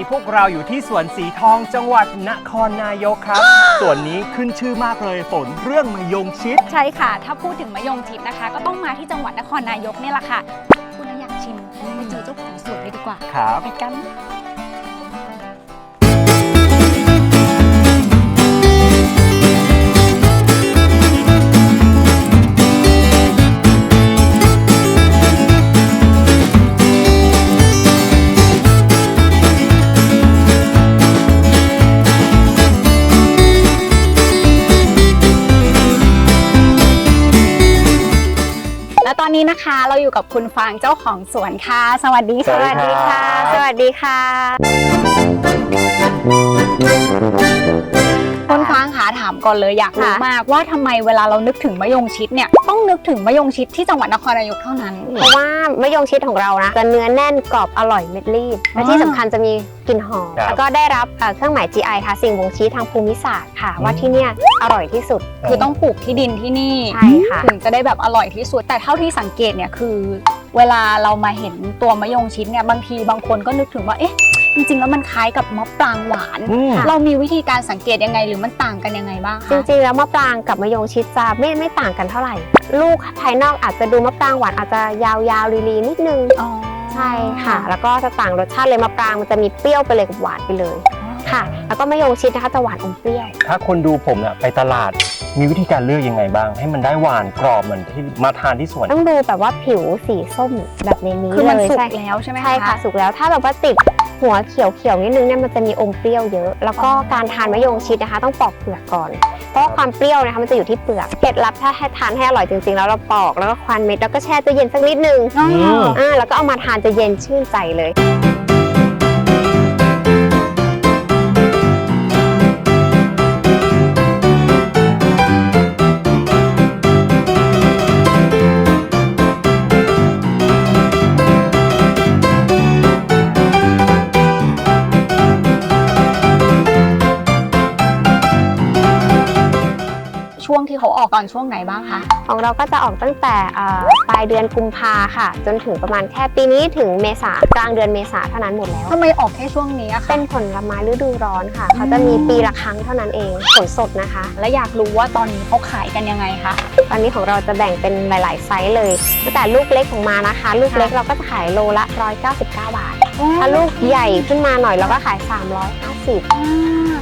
นนี้พวกเราอยู่ที่สวนสีทองจังหวัดนครนายกครับส่วนนี้ขึ้นชื่อมากเลยฝนเรื่องมะยงชิด ใช่ค่ะ ถ้าพูดถึงมะยงชิดนะคะ ก็ต้องมาที่จังหวัดนครนายกเนี่ยแหละค่ะพูดแล้วอยากชิมไปเจอเจ้าของสวนเลยดีกว่าครับ ไปกัน และตอนนี้นะคะเราอยู่กับคุณฟางเจ้าของสวนค่ะ สวัสดีสวัสดีครับสวัสดีค่ะคุณฟางคะ ถามก่อนเลยอยากรู้ค่ะ มากว่าทำไมเวลาเรานึกถึงมะยงชิดเนี่ยต้องนึกถึงมะยงชิดที่จังหวัดนครนายกเท่านั้น เพราะว่ามะยงชิดของเรานะจะเนื้อแน่นกรอบอร่อยเม็ดรีบ และที่สำคัญจะมีกลิ่นหอมครับแล้วก็ได้รับเอ่อเครื่องหมาย GI ค่ะ สิ่งบ่งชี้ทางภูมิศาสตร์ค่ะ ว่าที่เนี่ยอร่อยที่สุด คือต้องปลูกที่ดินที่นี่ใช่ค่ะ ถึงจะได้แบบอร่อยที่สุดแต่เท่าที่สังเกตเนี่ยคือ เวลาเรามาเห็นตัวมะยงชิดเนี่ยบางทีบางคนก็นึกถึงว่าเอ๊ะ จริง ๆ แล้วมันคล้ายกับมะปรางหวาน อืม เรามีวิธีการสังเกตยังไงหรือมันต่างกันยังไงบ้างจคะ ริงๆ แล้วมะปรางกับมะยงชิดจะไม่ไม่ต่างกันเท่าไหร่ ลูกภายนอกอาจจะดูมะปรางหวานอาจจะยาวๆลีๆนิดนึง อ๋อใช่ค่ะ แล้วก็จะต่างรสชาติเลยมะปรางมันจะมีเปรี้ยวไปเลยกับหวานไปเลยค่ะ แล้วก็มะยงชิดนะคะจะหวานอมเปรี้ยว ถ้าคนดูผมน่ะไปตลาดมีวิธีการเลือกยังไงบ้าง ให้มันได้หวานกรอบเหมือนที่มาทานที่สวน ต้องดูแบบว่าผิวสีส้มแบบในนี้คือมันเลยสุกใช่แล้วใช่ไหมคะ ใช่ค่ะสุกแล้วถ้าแบบว่าติด หัวเขียวเขียวๆนิดนึงเนี่ยมันจะมีอมเปรี้ยวเยอะ แล้วก็อ๋อการทานมะยงชิดนะคะ ต้องปอกเปลือกก่อน เพราะว่าความเปรี้ยวนะคะมันจะอยู่ที่เปลือกเคล็ดลับถ้าให้ทานให้อร่อยจริงๆ แล้วเราปอกแล้วก็ควานเม็ดแล้วก็แช่ตู้เย็นสักนิดนึงอ๋ออมอ่าแล้วก็เอามาทานจะเย็นชื่นใจเลย ออกตอนช่วงไหนบ้างคะ ของเราก็จะออกตั้งแต่เอ่อปลายเดือนกุมภาค่ะ จนถึงประมาณแค่ปีนี้ถึงเมษากลางเดือนเมษาเท่านั้นหมดแล้ว ทำไมออกแค่ช่วงนี้อะคะ เป็นผลไม้ฤดูร้อนค่ะ เขาจะมีปีละครั้งเท่านั้นเองผลสดนะคะ และอยากรู้ว่าตอนนี้เขาขายกันยังไงคะ ตอนนี้ของเราจะแบ่งเป็นหลาย ๆ ไซส์เลยตั้งแต่ลูกเล็กของมานะคะ ลูกเล็กเราก็จะขายโลละ 199 บาท ถ้าลูกใหญ่ขึ้นมาหน่อยเราก็ขาย 350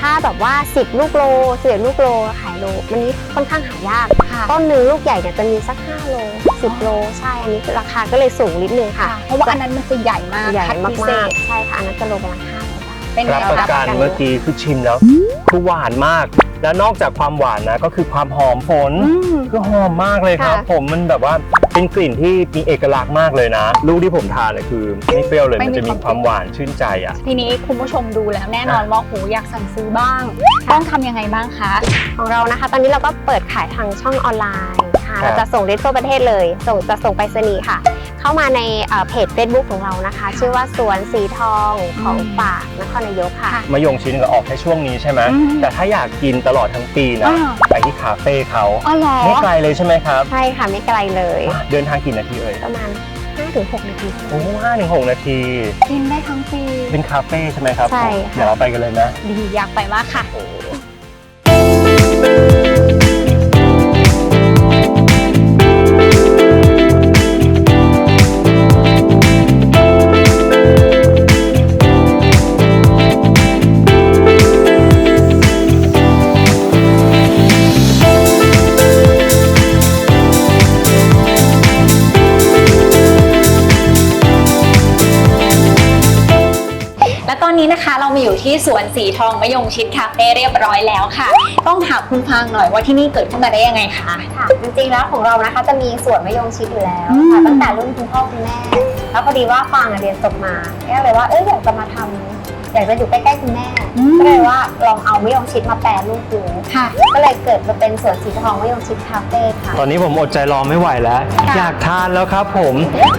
ถ้าแบบว่า 10 ลูกโล11ลูกโลขายโล มันนี้ค่อนข้างหายากค่ะต้นหนึ่งลูกใหญ่เนี่ยจะมีสัก 5 โล 10 โล ใช่ อันนี้ราคาก็เลยสูงนิดนึงค่ะ เพราะว่าอันนั้นมันจะใหญ่มาก ใหญ่คัดมาพิเศกษๆใช่ค่ะ อันนั้นจะโลประมาณ500บาท เป็นรับไงประคะกันเมื่อกี้คือชิมแล้วคือหวานมาก แล้วนอกจากความหวานนะก็คือความหอมฝนอืมคือหอมมากเลยครับค่ะผมมันแบบว่าเป็นกลิ่นที่มีเอกลักษณ์มากเลยนะ ลูกที่ผมทานเลยคือไม่เปรี้ยวเลยไม่มันมีจะมีความความหวานชื่นใจอะ ทีนี้คุณผู้ชมดูแล้วแน่นอนว่าโหอยากสั่งซื้อบ้าง ต้องทำยังไงบ้างคะ ของเรานะคะ ตอนนี้เราก็เปิดขายทางช่องออนไลน์ค่ะครับ เราจะส่งได้ทั่วประเทศเลยส่งจะส่งไปรษณีย์ค่ะ เข้ามาในเอ่อเพจ Facebook ของเรานะคะ ชื่อว่าสวนสีทองของอืมฝากนครนายกค่ะค่ะ มะยงชิดก็ออกแค่ช่วงนี้ใช่ไหมอืมแต่ถ้าอยากกินตลอดทั้งปีนะอ่าไปที่คาเฟ่เขาอ๋อเหรอไม่ไกลเลยใช่ไหมครับใช่ค่ะไม่ไกลเลย เดินทางกี่นาทีเอ่ยประมาณ5-6นาทีโอ้ห้าถึงหกนาที กินได้ทั้งปี เป็นคาเฟ่ใช่ไหมครับ ใช่ผมค่ะเดี๋ยวเราไปกันเลยนะ ดีอยากไปมากค่ะ นนี้นะคะ เรามาอยู่ที่สวนสีทองมะยงชิดคาเฟ่เรียบร้อยแล้วค่ะ ต้องถามคุณฟางหน่อยว่าที่นี่เกิดขึ้นมาได้ยังไงคะค่ะ จริงๆแล้วของเรานะคะจะมีสวนมะยงชิดอยู่แล้วอืมค่ะตั้งแต่รุ่นคุณพ่อคุณแม่ แล้วพอดีว่าฟางอะเรียนจบมาก็เลยว่าเอออยากจะมาทำ อยากจะอยู่ใกล้ๆคุณแม่อืม ก็เลยว่าลองเอามะยงชิดมาแปรรูปดูค่ะ ก็เลยเกิดมาเป็นสวนสีทองมะยงชิดคาเฟ่ค่ะ ตอนนี้ผมอดใจรอไม่ไหวแล้ว ค่ะ อยากทานแล้วครับผม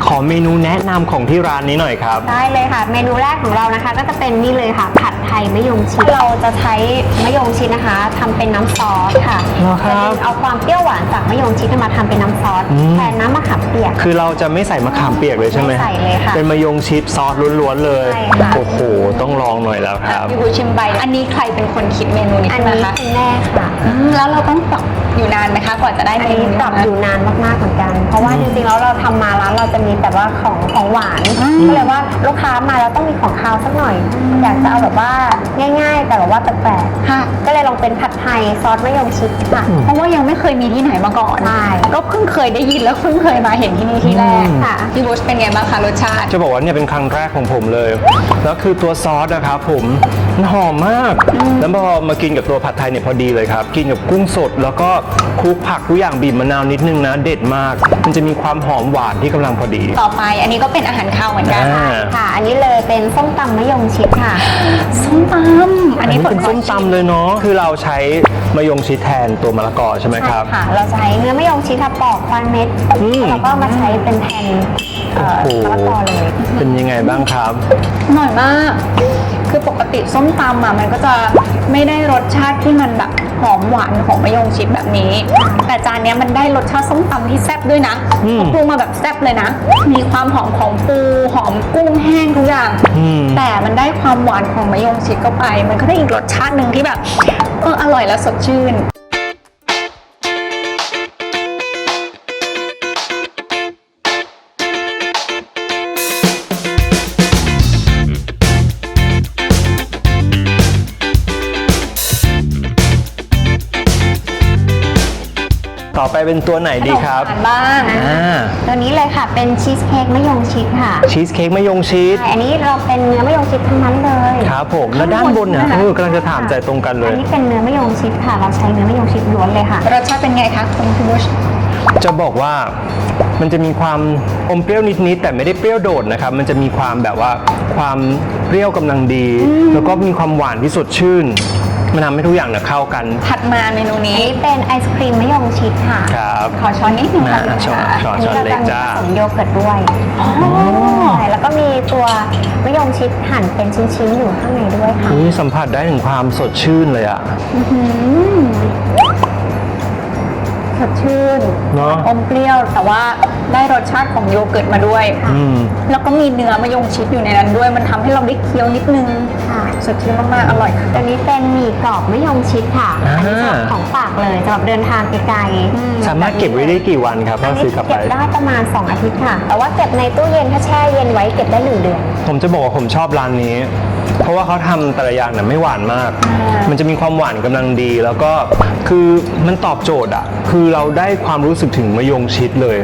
ขอเมนูแนะนำของที่ร้านนี้หน่อยครับ ได้เลยค่ะ เมนูแรกของเรานะคะ ก็จะเป็นนี่เลยค่ะ ผัดไทยมะยงชิดเราจะใช้มะยงชิดนะคะทำเป็นน้ำซอสค่ะเหรอครับจะดึงเอาความเปรี้ยวหวานจากมะยงชิดมาทำเป็นน้ำซอสอืม แทนน้ำมะขามเปียก คือเราจะไม่ใส่มะขามเปียกเลยใช่ไหมไม่ใส่เลยค่ะเป็นมะยงชิดซอสล้วนๆเลย ใช่ค่ะ โอ้โห ต้องลองหน่อยแล้วครับ พี่บูชิมใบอันนี้ใครเป็นคนคิดเมนูนี้อันขึ้นมานี้คะคุณแม่ค่ะ อืมแล้วเราต้องปรับอยู่นานไหมคะกว่าจะได้อันเมนูนี้นี้ปรับอยู่นานมากๆเหมือนกัน เพราะว่าจริงๆแล้วเราทำมาร้านเราจะมีแต่ว่าของของหวานอืมก็เลยว่าลูกค้ามาแล้วต้องมีของคาวสักหน่อย อยากจะเอาแบบว่าง่าย ๆ แต่แบบว่าแปลกค่ะ ๆก็เลยลองเป็นผัดไทยซอสมะยงชิดค่ะ เพราะว่ายังไม่เคยมีที่ไหนมาก่อน ใช่ ก็เพิ่งเคยได้ยินแล้วเพิ่งเคยมาเห็นที่นี่ที่แรกอืมค่ะ พี่บูชเป็นไงบ้างคะรสชาติ จะบอกว่าเนี่ยเป็นครั้งแรกของผมเลย แล้วคือตัวซอสนะครับผมมันหอมมาก แล้วพอมากินกับตัวผัดไทยเนี่ยพอดีเลยครับ กินกับกุ้งสดแล้วก็คลุกผักทุกอย่างบีบมะนาวนิดนึงนะ เด็ดมาก มันจะมีความหอมหวานที่กำลังพอดี ต่อไปอันนี้ก็เป็นอาหารคาวเหมือนกันอ่า ค่ะ อันนี้เลยเป็นส้มตำมะยงชิดค่ะส้มตำอันนี้เป็นส้มตำเลยเนาะคือเราใช้มะยงชิดแทนตัวมะละกอใช่ไหมครับ ใช่ค่ะ เราใช้เนื้อมะยงชิดค่ะปอกควันเม็ดอืม แล้วก็มาใช้เป็นแทนเอ่อโอ้โหมะละกอเลยเป็นยังไงบ้างครับ อร่อยมากคือปกติ ส้มตำอะมันก็จะไม่ได้รสชาติที่มันแบบหอมหวานของมะยงชิดแบบนี้ แต่จานเนี้ยมันได้รสชาติส้มตำที่แซ่บด้วยนะอืม เขาปรุงมาแบบแซ่บเลยนะ มีความหอมของปูหอมกุ้งแห้งทุกอย่าง อืม แต่มันได้ความหวานของมะยงชิดเข้าไป มันก็ได้อีกรสชาติหนึ่งที่แบบเอออร่อยแล้วสดชื่น ต่อไปเป็นตัวไหนดีครับขนมหวานบ้างอ่าตัวนี้เลยค่ะเป็นชีสเค้กมะยงชิดค่ะชีสเค้กมะยงชิดใช่อันนี้เราเป็นเนื้อมะยงชิดทั้งนั้นเลยครับผมแล้วด้านบนเนี่ยข้างบนเออกำลังจะถามใจตรงกันเลอัยนนี้เป็นเนื้อมะยงชิดค่ะเราใช้เนื้อมะยงชิดล้วนเลยค่ะรสชาติเป็นไงคะคุณพี่บุชจะบอกว่ามันจะมีความอมเปรี้ยวนิดๆแต่ไม่ได้เปรี้ยวโดดนะครับ มันจะมีความแบบว่าความเปรี้ยวกำลังดี แล้วก็มีความหวานที่สดชื่น มันทำให้ทุกอย่างเนี่ยเข้ากันถัดมาเมนูอันนี้นี้เป็นไอศครีมมะยงชิดค่ะ ครับขอช้อนนิดนึงค่ะอ่าช้อนช้อนอันนี้เราเล็จะกมีจ้าผสมโยเกิร์ตด้วยอ๋อใช่แล้วก็มีตัวมะยงชิดหั่นเป็นชิ้นๆอยู่ข้างในด้วยค่ะอุ๊ยสัมผัสได้ถึงความสดชื่นเลยอะสดชื่นเนาะอมเปรี้ยวแต่ว่า ได้รสชาติของโยเกิร์ตมาด้วย อืม แล้วก็มีเนื้อมะยงชิดอยู่ในนั้นด้วย มันทำให้เราได้เคี้ยวนิดนึงค่ะ สดชื่นมากๆ อร่อยค่ะ ตัวนี้เป็นหมี่กรอบมะยงชิดค่ะ อ่า อันนี้สำหรับของฝากเลยสำหรับเดินทางไกลๆสามารถเก็บไว้ได้กี่วันครับอัถ้านนี้ซื้อกลับไป เก็บได้ประมาณ 2 อาทิตย์ค่ะ แต่ว่าเก็บในตู้เย็นถ้าแช่เย็นไว้เก็บได้หนึ่งเดือน ผมจะบอกว่าผมชอบร้านนี้ เพราะว่าเขาทำแต่ละอย่างเนี่ยไม่หวานมาก มันจะมีความหวานกำลังดี แล้วก็คือมันตอบโจทย์อะคือเราได้ความรู้สึกถึงมะยงชิดเลย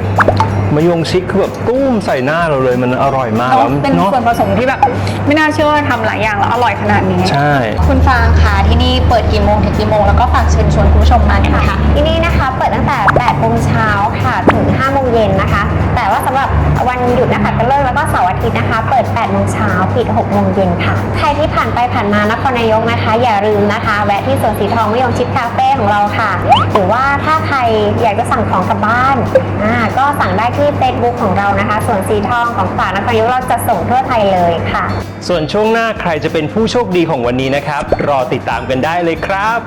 มะยงชิดคือแบบตุ้มใส่หน้าเราเลยมันอร่อยมากเนแล้อะวเป็นเนาะส่วนผสมที่แบบไม่น่าเชื่อว่าทำหลายอย่างแล้วอร่อยขนาดนี้ใช่คุณฟางคะที่นี่เปิดกี่โมงถึงกี่โมงแล้วก็ฝากเชิญชวนคุณผู้ชมมากันนะคะที่นี่นะคะ เปิดตั้งแต่8โมงเช้าค่ะถึง5โมงเย็นนะคะ แต่ว่าสำหรับวันหยุดนะคะก็เลิกแล้วก็เสาร์อาทิตย์นะคะ เปิด8โมงเช้าปิด6โมงเย็นค่ะ ใครที่ผ่านไปผ่านมานครนายกนะคะ อย่าลืมนะคะ แวะที่สวนสีทองมะยงชิดคาเฟ่ของเราค่ะ หรือว่าถ้าใครอยากจะสั่งของกลับบ้านอ่าก็สั่งได้ที่ Facebook ของเรานะคะสวนสีทองของฝากนครนายกเราจะส่งทั่วไทยเลยค่ะ ส่วนช่วงหน้าใครจะเป็นผู้โชคดีของวันนี้นะครับ รอติดตามกันได้เลยครับ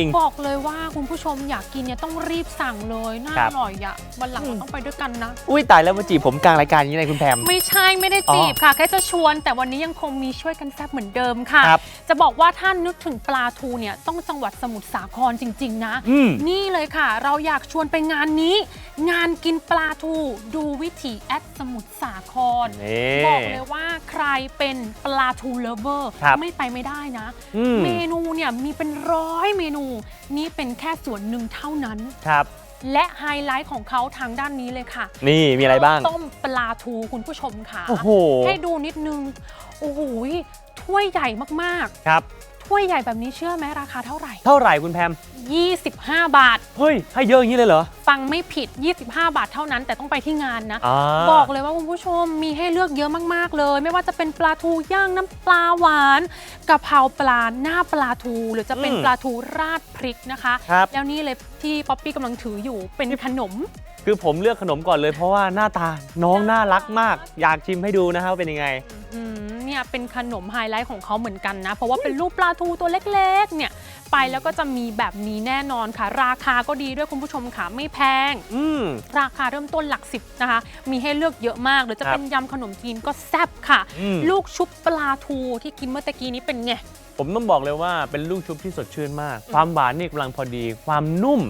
ริง บอกเลยว่าคุณผู้ชมอยากกินเนี่ยต้องรีบสั่งเลยน่าครัอบร่อยอะวันหลังอืมเราต้องไปด้วยกันนะ อุ้ยตายแล้วมาจีบผมกลางรายการอย่างนี้เลยคุณแพม ไม่ใช่ไม่ได้จีบค่ะแค่จะชวน แต่วันนี้ยังคงมีช่วยกันแซ่บเหมือนเดิมค่ะ ครับจะบอกว่าถ้านึกถึงปลาทูเนี่ยต้องจังหวัดสมุทรสาครจริง ๆ นะ อืม นี่เลยค่ะ เราอยากชวนไปงานนี้ งานกินปลาทู ดูวิถีแอดสมุทรสาคร นี่ บอกเลยว่าใครเป็นปลาทูเลเวอร์ครับไม่ไปไม่ได้นะ อืมเมนูเนี่ยมีเป็นร้อยเมนูนี่เป็นแค่ส่วนหนึ่งเท่านั้น ครับ และไฮไลท์ของเขาทางด้านนี้เลยค่ะนี่มีอะไรบ้างต้มปลาทูคุณผู้ชมค่ะ โอ้โห ให้ดูนิดนึง โอ้โหถ้วยใหญ่มากครับ ๆ ถ้วยใหญ่แบบนี้เชื่อไหมราคาเท่าไหร่ เท่าไหร่คุณแพม 25 บาท เฮ้ย ให้เยอะอย่างนี้เลยเหรอ ฟังไม่ผิด 25 บาทเท่านั้นแต่ต้องไปที่งานนะ อ่า บอกเลยว่าคุณผู้ชมมีให้เลือกเยอะมาก ๆ เลย ไม่ว่าจะเป็นปลาทูย่างน้ำปลาหวานกะเพราปลาหน้าปลาทู หรือจะเป็นอืมปลาทูราดพริกนะคะ ครับ แล้วนี่เลยที่ป๊อปปี้กำลังถืออยู่เป็นขนม คือผมเลือกขนมก่อนเลยเพราะว่าหน้าตาน้องน่ารักมาก อยากชิมให้ดูนะครับว่าเป็นยังไง อืม เนี่ยเป็นขนมไฮไลท์ของเขาเหมือนกันนะ เพราะว่าเป็นรูปปลาทูตัวเล็กๆ เนี่ยไปแล้วก็จะมีแบบนี้แน่นอนค่ะ ราคาก็ดีด้วยคุณผู้ชมค่ะไม่แพง อืม ราคาเริ่มต้นหลักสิบนะคะ มีให้เลือกเยอะมากหรือจะครับเป็นยำขนมจีนก็แซ่บค่ะ อืม ลูกชุบปลาทูที่กินเมื่อตะกี้นี้เป็นไง ผมต้องบอกเลยว่าเป็นลูกชุบที่สดชื่นมาก ความหวานนี่กำลังพอดี ความนุ่ม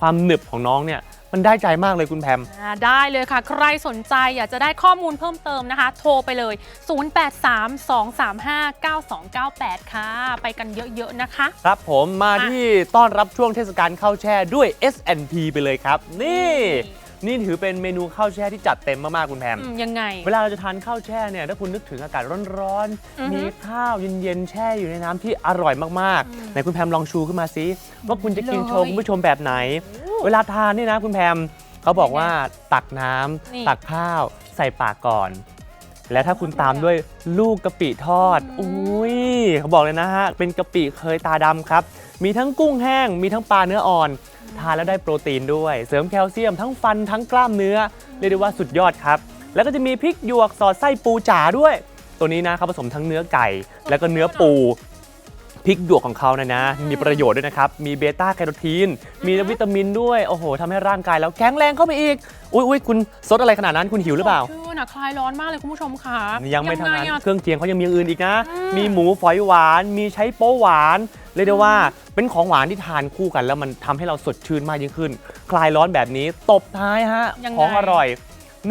ความหนึบของน้องเนี่ย มันได้ใจมากเลยคุณแพม อ่าได้เลยค่ะ ใครสนใจอยากจะได้ข้อมูลเพิ่มเติมนะคะ โทรไปเลย 0832359298 ค่ะ ไปกันเยอะๆนะคะ ครับผมมาอะที่ต้อนรับช่วงเทศกาลข้าวแช่ด้วย S&P ไปเลยครับ นี่ นี่ถือเป็นเมนูข้าวแช่ที่จัดเต็มมากๆคุณแพม อืมยังไง เวลาเราจะทานข้าวแช่เนี่ยถ้าคุณนึกถึงอากาศร้อนอือฮึๆมีข้าวเย็นๆแช่อยู่ในน้ำที่อร่อยมากอืมๆไหนคุณแพมลองชูขึ้นมาสิว่าคุณจะกินเลยโชว์คุณผู้ชมแบบไหน เวลาทานนี่นะคุณแพมเขาบอกว่าตักน้ำนี่ ตักข้าวใส่ปากก่อน และถ้าคุณตามด้วยลูกกะปิทอดอืมอุ้ยเขาบอกเลยนะฮะ เป็นกะปิเคยตาดำครับ มีทั้งกุ้งแห้ง มีทั้งปลาเนื้ออ่อน ทานแล้วได้โปรตีนด้วย เสริมแคลเซียมทั้งฟันทั้งกล้ามเนื้อ เรียกได้ว่าสุดยอดครับ แล้วก็จะมีพริกหยวกสอดไส้ปูจ๋าด้วย ตัวนี้นะเขาผสมทั้งเนื้อไก่ แล้วก็เนื้อปูพ ริกหยวกของเขานะนะ มีประโยชน์ด้วยนะครับ มีเบต้าแคโรทีน มีวิตามินด้วย โอ้โหทำให้ร่างกายเราแข็งแรงเข้าไปอีก อุ้ยอุ้ยคุณซดอะไรขนาดนั้นคุณหิวหรือเปล่าสดชื่นอะคลายร้อนมากเลยคุณผู้ชมค่ะยังไม่เท่านั้นอะ เครื่องเคียงเขายังมีอย่างอื่นอีกนะ อืม มีหมูฝอยหวาน มีใช้โป๊หวาน เรียกได้ว่าเป็นของหวานที่ทานคู่กัน แล้วมันทำให้เราสดชื่นมากยิ่งขึ้น คลายร้อนแบบนี้ตบท้ายฮะ ยังไง ของอร่อย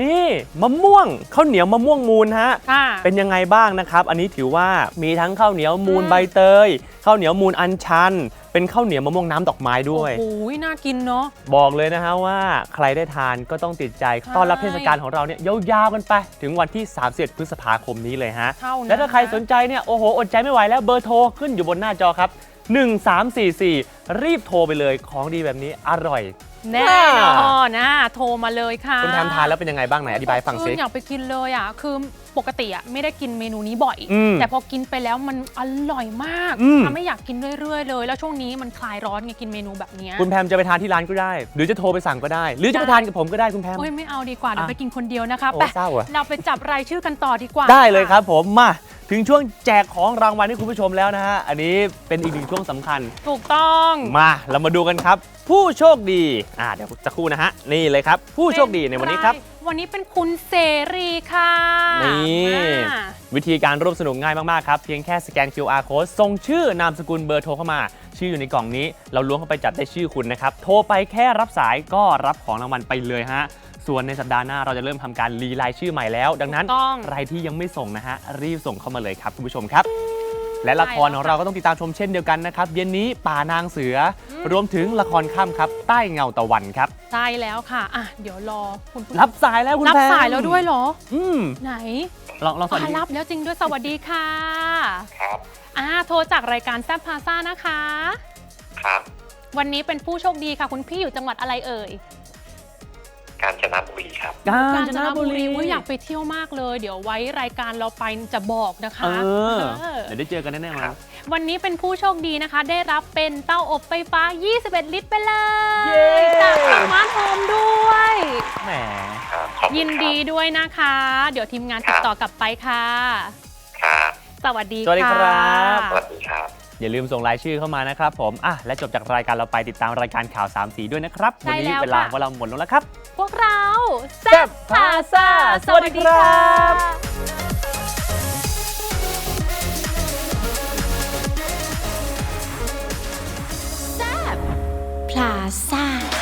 นี่มะม่วงข้าวเหนียวมะม่วงมูลฮะ ค่ะ เป็นยังไงบ้างนะครับ อันนี้ถือว่ามีทั้งข้าวเหนียวมูลอืมใบเตย ข้าวเหนียวมูลอัญชัน เป็นข้าวเหนียวมะม่วงน้ำดอกไม้ด้วย โอ้โหน่ากินเนาะ บอกเลยนะฮะว่าใครได้ทานก็ต้องติดใจใช่ต้อนรับเทศกาลของเราเนี่ยยาวๆกันไป ถึงวันที่ 31 พฤษภาคมนี้เลยฮะ เท่านั้นและถ้าใครสนใจเนี่ยโอ้โห อดใจไม่ไหวแล้วเบอร์โทรขึ้นอยู่บนหน้าจอครับ 1344 รีบโทรไปเลยของดีแบบนี้อร่อย แน่นอนนะโทรมาเลยค่ะคุณแพมทานแล้วเป็นยังไงบ้างไหนอธิบายฟังคืซิออยากไปกินเลยอะคือปกติอะไม่ได้กินเมนูนี้บ่อย อืมแต่พอกินไปแล้วมันอร่อยมากอืม ทำให้อยากกินเรื่อยๆเลย แล้วช่วงนี้มันคลายร้อนไงกินเมนูแบบเนี้ยคุณแพมจะไปทานที่ร้านก็ได้ หรือจะโทรไปสั่งก็ได้ หรือจะไปทานกับผมก็ได้คุณแพม โอ้ยไม่เอาดีกว่าเดี๋ยวอะไปกินคนเดียวนะคะโอ้ไปเศร้าอะ เราไปจับรายชื่อกันต่อดีกว่าได้เลยครับผมมาถึงช่วงแจกของรางวัลให้คุณผู้ชมแล้วนะฮะอันนี้เป็นอีกหนึ่งช่วงสำคัญ ถูกต้อง มาเรามาดูกันครับ ผู้โชคดี อ่าเดี๋ยวจะครู่นะฮะ นี่เลยครับ ผู้โชคดีในวันนี้ครับ วันนี้เป็นคุณเสรีค่ะ นี่อ่าวิธีการร่วมสนุกง่ายมาก ๆ ครับ เพียงแค่สแกน QR code ส่งชื่อนามสกุลเบอร์โทรเข้ามา ชื่ออยู่ในกล่องนี้ เราล้วงเข้าไปจับได้ชื่อคุณนะครับ โทรไปแค่รับสายก็รับของรางวัลไปเลยฮะส่วนในสัปดาห์หน้าเราจะเริ่มทำการรีไลน์ชื่อใหม่แล้ว ดังนั้นถูกต้องใครที่ยังไม่ส่งนะฮะรีบส่งเข้ามาเลยครับคุณผู้ชมครับ และละครของเราก็ต้องติดตามชมเช่นเดียวกันนะครับ เย็นนี้ป่านางเสืออรวมถึงละครค่ำครับ ใต้เงาตะวันครับ ใช่แล้วค่ะ อะ เดี๋ยวรอคุณผู้รับสายแล้วคุณรับแพมสายแล้วด้วยเหรอ อืมไหนลองลองสวัสอะดีรับแล้วจริงด้วยสวัสดีค่ะครับ อ่าโทรจากรายการแซฟพาซ่านะคะ ครับ วันนี้เป็นผู้โชคดีค่ะ คุณพี่อยู่จังหวัดอะไรเอ่ย กาญจนบุรีครับ กาญจนบุรีอุ๊ยอยากไปเที่ยวมากเลย เดี๋ยวไว้รายการเราไปจะบอกนะคะเออเอดี๋ยวได้เจอกันแน่ๆครัมา บ วันนี้เป็นผู้โชคดีนะคะ ได้รับเป็นเต้าอบไฟฟ้า 21 ลิตรไปเลยเย้ จากสมาร์ทโฮมด้วย แหมยินดีด้วยนะคะ เดี๋ยวทีมงานติดต่อกลับไปค่ะ ครับ สวัสดีสวัสดีครับ สวัสดีครับ อย่าลืมส่งรายชื่อเข้ามานะครับผมอะและจบจากรายการเราไปติดตามรายการข่าวสามสีด้วยนะครับ วันนี้ใช่ล้เวลาของเราหมดลงแล้วครับ พวกเราแซ่บพาซาสวัสดีครับแซ่บพลาซา